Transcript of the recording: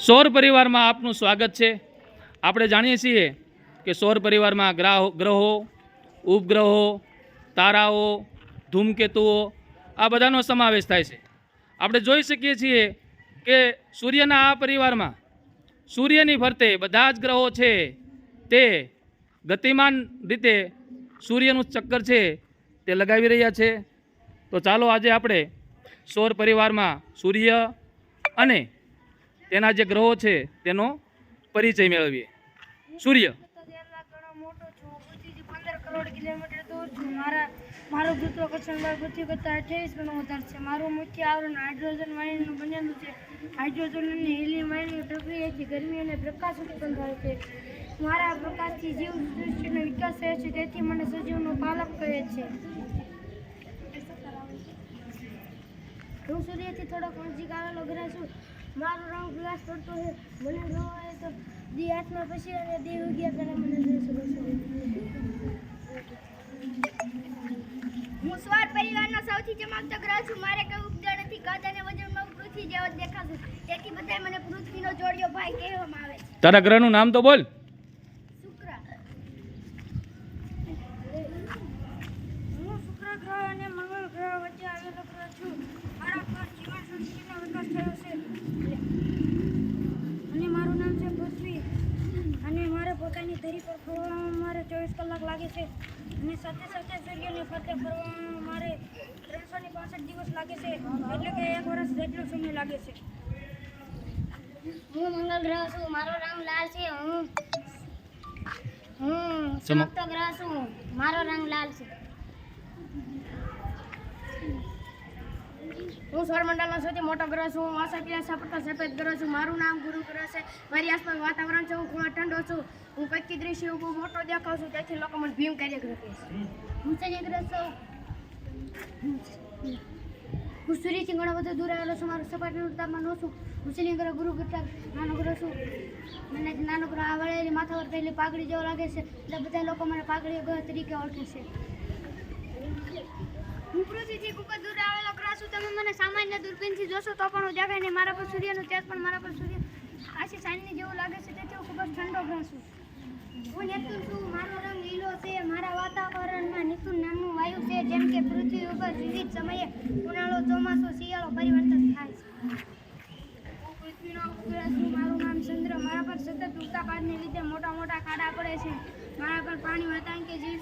સૌર પરિવારમાં આપનું સ્વાગત છે. આપણે જાણીએ છીએ કે સૌર પરિવારમાં ગ્રાહો, ગ્રહો, ઉપગ્રહો, તારાઓ, ધૂમકેતુઓ, આ બધાનો સમાવેશ થાય છે. આપણે જોઈ શકીએ છીએ કે સૂર્યના આ પરિવારમાં સૂર્યની ફરતે બધા જ ગ્રહો છે તે ગતિમાન રીતે સૂર્યનું ચક્કર છે તે લગાવી રહ્યા છે. તો ચાલો આજે આપણે સૌર પરિવારમાં સૂર્ય અને તેના જે ગ્રહો છે, તેનો પરિચય મેળવીએ. સૂર્ય. કરોડ કિલોમીટર દૂર છું મારા મારું ગુરુત્વાકર્ષણ પૃથ્વી કરતાં અઠ્યાવીસ ગણું વધારે છે મારું મુખ્ય આવરણ હાઇડ્રોજન વાયુનું બનેલું છે હાઇડ્રોજન અને હિલિયમ પ્રક્રિયાથી ગરમી અને પ્રકાશ ઉત્પન્ન છે મારા પ્રકાશથી જીવ સૃષ્ટિનો વિકાસ થયો છે તેથી મને સજીવનો પાલક કહે છે હું સૂર્યથી થોડોક નજીક આવેલો ગ્રહ છું. મારો રંગ ગ્લાસ પડતો છે. મને જોવાય તો દી હાથમાં પછી અને દી ઉગ્યા પહેલાં મને હું સ્વાર પરિવારનો સૌથી ચમકતો ગ્રહ છું. મારે કઈ ઉપજો નથી. કદ વજનમાં પૃથ્વી જેવો જ દેખાશું. તેથી બધાય મને પૃથ્વીનો જોડિયો ભાઈ કહેવામાં આવે છે. નામ તો બોલ શુક્ર હું શુક્ર ગ્રહ અને મંગળ ગ્રહ વચ્ચે આવેલો ગ્રહ છું મારા પર જીવન સૃષ્ટિનો વિકાસ થયો છે અને મારું નામ છે પૃથ્વી અને મારે પોતાની ધરી પર ફરવામાં મારે ચોવીસ કલાક લાગે છે અને સાથે સાથે સૂર્યને ફરતે ફરવામાં મારે ત્રણસો ને પાસઠ દિવસ લાગે છે. એટલે કે એક વર્ષ જેટલો સમય લાગે છે. હું મંગળ ગ્રહ છું. મારો રંગ લાલ છે. હું હું ગ્રહ છું. મારો રંગ લાલ છે. હું સૌરમંડળનો સૌથી મોટો ગ્રહ છું, હું આશાકીય સપટો સફેદ ગ્રહ છું, મારું નામ ગુરુ ગ્રહ છે, મારી આસપાસ વાતાવરણ છે, હું ખૂબ ઠંડો છું, હું કચ્છી દ્રશ્ય બહુ મોટો દેખાવ છું તેથી લોકો મને ભીમ કાર્ય ગ્રહ કહે છે. હું શનિ ગ્રહ છું? હું સૂર્યથી ઘણો બધો દૂર આવેલો છું, મારું સપાટીનું તાપમાન ઓછું હું શનિ ગ્રહ, ગુરુ કરતા નાનો ગ્રહ છું. મને નાનો ગ્રહ આ વળેલી માથા પર પહેલી પાઘડી જેવો લાગે છે, એટલે બધા લોકો મને પાઘડી ગ્રહ તરીકે ઓળખે છે હું પૃથ્વીથી ખૂબ જ દૂર આવેલો ગ્રહ છું તમે સામાન્ય દૂરબીનથી જોશો તો પણ દેખાય નહીં. મારા પર સૂર્યનું તેજ પણ મારા પર સૂર્ય. આશી સાંજની જેવું લાગે છે, તેથી હું ખૂબ જ ઠંડો ગ્રહ છું. હું નેપચ્યુન છું, મારો રંગ લીલો છે, મારા વાતાવરણમાં નિતુન નામનું વાયુ છે, જેમ કે પૃથ્વી ઉપર વિવિધ સમયે ઉનાળો, ચોમાસો, શિયાળો પરિવર્તન થાય છે. પૃથ્વીનો મારું નામ ચંદ્ર. મારા પર સતત ઉત્તાપાતને લીધે મોટા મોટા કાઢા પડે છે. મારા પર પાણી હતા કે જીવ